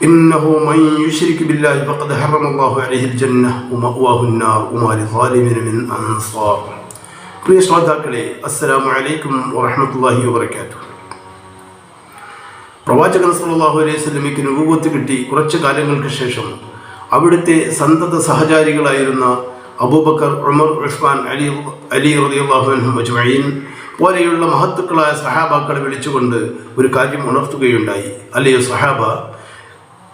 إنه من يشرك بالله فقد حرم الله عليه الجنة ومأواه النار وما للظالمين من أنصار പ്രിയ ശ്രോതാക്കളെ അസ്സലാമു അലൈക്കും വറഹ്മത്തുള്ളാഹി വബറകാതുഹു പ്രവാചകൻ സല്ലല്ലാഹു അലൈഹി വസല്ലമയ്ക്ക് നുബുവത്ത് കിട്ടി കുറച്ചു കാലങ്ങൾക്ക് ശേഷം അവിടുത്തെ സന്തത സഹചാരികളായിരുന്ന അബൂബക്കർ ഉമർ ഉസ്മാൻ അലി അലി റളിയല്ലാഹു അൻഹും അജ്മഈൻ പോലെയുള്ള മഹത്തുക്കളായ സഹാബാക്കളെ വിളിച്ചുകൊണ്ട് ഒരു കാര്യം ഉണർത്തുകയുണ്ടായി അല്ലയോ സഹാബ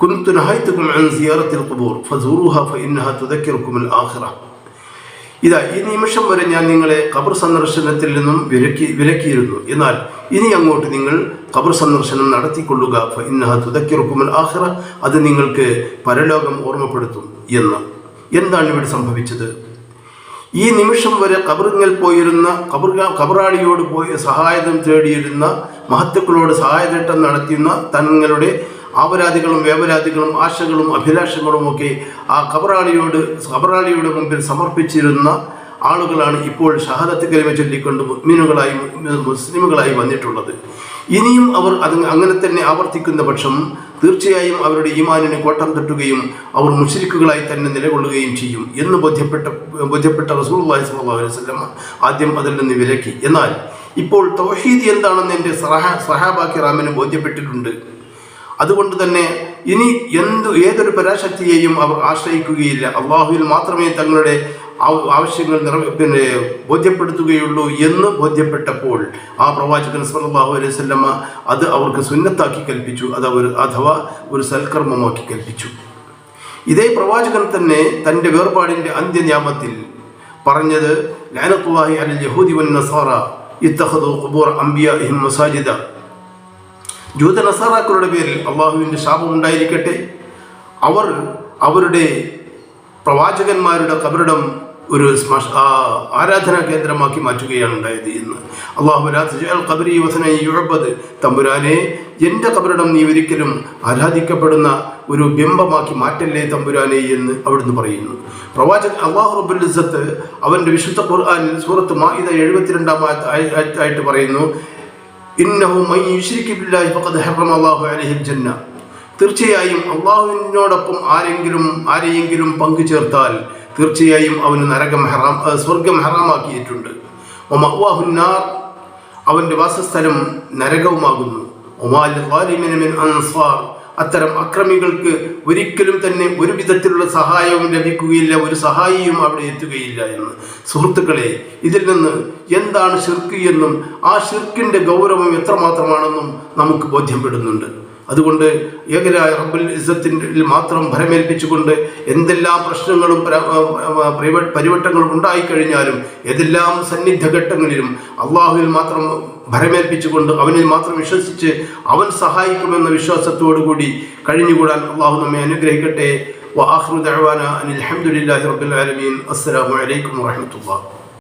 كنت نهيتكم عن زيارة القبور فزوروها فإنها تذكركم الآخرة ഇതാ ഈ നിമിഷം വരെ ഞാൻ നിങ്ങളെ ഖബർ സന്ദർശനത്തിൽ നിന്നും വിലക്കി വിലക്കിയിരുന്നു എന്നാൽ ഇനി അങ്ങോട്ട് നിങ്ങൾ ഖബർ സന്ദർശനം നടത്തിക്കൊള്ളുക ഫഇന്നഹ തുദക്കിറുക്കുമൽ ആഖിറ അത് നിങ്ങൾക്ക് പരലോകം ഓർമ്മപ്പെടുത്തും എന്ന് എന്താണ് ഇവിടെ സംഭവിച്ചത് ഈ നിമിഷം വരെ കബറിങ്ങൽ പോയിരുന്ന കബർ കബറാളിയോട് പോയി സഹായം തേടിയിരുന്ന മഹത്തുക്കളോട് സഹായതേട്ടം നടത്തിയുന്ന തങ്ങളുടെ ആപരാധികളും വേവരാധികളും ആശകളും അഭിലാഷങ്ങളും ഒക്കെ ആ കബറാളിയോട് കബറാളിയുടെ മുമ്പിൽ സമർപ്പിച്ചിരുന്ന ആളുകളാണ് ഇപ്പോൾ ഷഹാദത്ത് കരിമ ചൊല്ലിക്കൊണ്ട് മുസ്ലിമുകളായി മുസ്ലിമുകളായി വന്നിട്ടുള്ളത്. ഇനിയും അവർ അത് അങ്ങനെ തന്നെ ആവർത്തിക്കുന്ന പക്ഷം തീർച്ചയായും അവരുടെ ഈമാനിന് കോട്ടം തട്ടുകയും അവർ മുഷരിക്കുകളായി തന്നെ നിലകൊള്ളുകയും ചെയ്യും എന്ന് ബോധ്യപ്പെട്ട ബോധ്യപ്പെട്ട റസൂൽ അലൈഹി വസല്ലം ആദ്യം അതിൽ നിന്ന് വിലക്കി. എന്നാൽ ഇപ്പോൾ തൗഹീദ് എന്താണെന്ന് എന്റെ സഹാ സഹാബാക്കി റാമിന് ബോധ്യപ്പെട്ടിട്ടുണ്ട്. അതുകൊണ്ട് തന്നെ ഇനി എന്തു ഏതൊരു പരാശക്തിയെയും അവർ ആശ്രയിക്കുകയില്ല. അള്ളാഹുവിൽ മാത്രമേ തങ്ങളുടെ ആവശ്യങ്ങൾ നിറ പിന്നെ ബോധ്യപ്പെടുത്തുകയുള്ളൂ എന്ന് ബോധ്യപ്പെട്ടപ്പോൾ ആ പ്രവാചകൻ സല്ലാഹു അലൈഹി വസല്ലമ അത് അവർക്ക് സുന്നത്താക്കി കൽപ്പിച്ചു. അത് അവർ അഥവാ ഒരു സൽക്കർമ്മമാക്കി കൽപ്പിച്ചു. ഇതേ പ്രവാചകൻ തന്നെ തന്റെ വേർപാടിന്റെ അന്ത്യന്യാമത്തിൽ പറഞ്ഞത് ലാനത്തുല്ലാഹി അലൽ യഹൂദി വൻ നസാറ ഇത്തഖദു ഖുബൂർ അംബിയാഇഹിം മസാജിദ. ജൂത നസാറാക്കളുടെ പേരിൽ അള്ളാഹുവിന്റെ ശാപം ഉണ്ടായിരിക്കട്ടെ. അവർ അവരുടെ പ്രവാചകന്മാരുടെ കബറിടം ഒരു ആരാധനാ കേന്ദ്രമാക്കി മാറ്റുകയാണ് ഉണ്ടായത് എന്ന്. അള്ളാഹു കബരി വസന യുഴബത് തമ്പുരാനെ എന്റെ കബറിടം നീ ഒരിക്കലും ആരാധിക്കപ്പെടുന്ന ഒരു ബിംബമാക്കി മാറ്റല്ലേ തമ്പുരാനെ എന്ന് അവിടുന്ന് പറയുന്നു. പ്രവാചകൻ അള്ളാഹു റബ്ബുൽ ഇസത്ത് അവന്റെ വിശുദ്ധ ഖുർആനിൽ സൂറത്ത് മാഇദ എഴുപത്തിരണ്ടാം ആയ- ആയ- ആയിട്ട് പറയുന്നു തീർച്ചയായും അള്ളാഹുവിനോടൊപ്പം ആരെങ്കിലും ആരെയെങ്കിലും പങ്കു ചേർത്താൽ തീർച്ചയായും അവന് നരകം ഹറാം സ്വർഗം ഹറാമാക്കിയിട്ടുണ്ട്. അവന്റെ അവന്റെ വാസസ്ഥലം നരകവുമാകുന്നു. ഒമാൽ അൻസ്വാർ അത്തരം അക്രമികൾക്ക് ഒരിക്കലും തന്നെ ഒരു വിധത്തിലുള്ള സഹായവും ലഭിക്കുകയില്ല ഒരു സഹായിയും അവിടെ എത്തുകയില്ല എന്ന്. സുഹൃത്തുക്കളെ ഇതിൽ നിന്ന് എന്താണ് ഷിർക്ക് എന്നും ആ ഷിർക്കിന്റെ ഗൗരവം എത്രമാത്രമാണെന്നും നമുക്ക് ബോധ്യപ്പെടുന്നുണ്ട്. അതുകൊണ്ട് ഏകരായ റബ്ബുൽ ഇസ്സത്തിന്റെ മാത്രം ഭരമേൽപ്പിച്ചുകൊണ്ട് എന്തെല്ലാം പ്രശ്നങ്ങളും പരിവട്ടങ്ങളും ഉണ്ടായിക്കഴിഞ്ഞാലും ഏതെല്ലാം സന്നിഗ്ധ ഘട്ടങ്ങളിലും അള്ളാഹുവിൽ മാത്രം ഭരമേൽപ്പിച്ചുകൊണ്ട് അവനിൽ മാത്രം വിശ്വസിച്ച് അവൻ സഹായിക്കുമെന്ന വിശ്വാസത്തോടു കൂടി കഴിഞ്ഞുകൂടാൻ അള്ളാഹു നമ്മെ അനുഗ്രഹിക്കട്ടെ. വാഹ്റു ദഅവാന അനിൽ ഹംദുലില്ലാഹി റബ്ബിൽ ആലമീൻ. അസ്സലാമു അലൈക്കും വറഹ്മത്തുള്ളാഹി.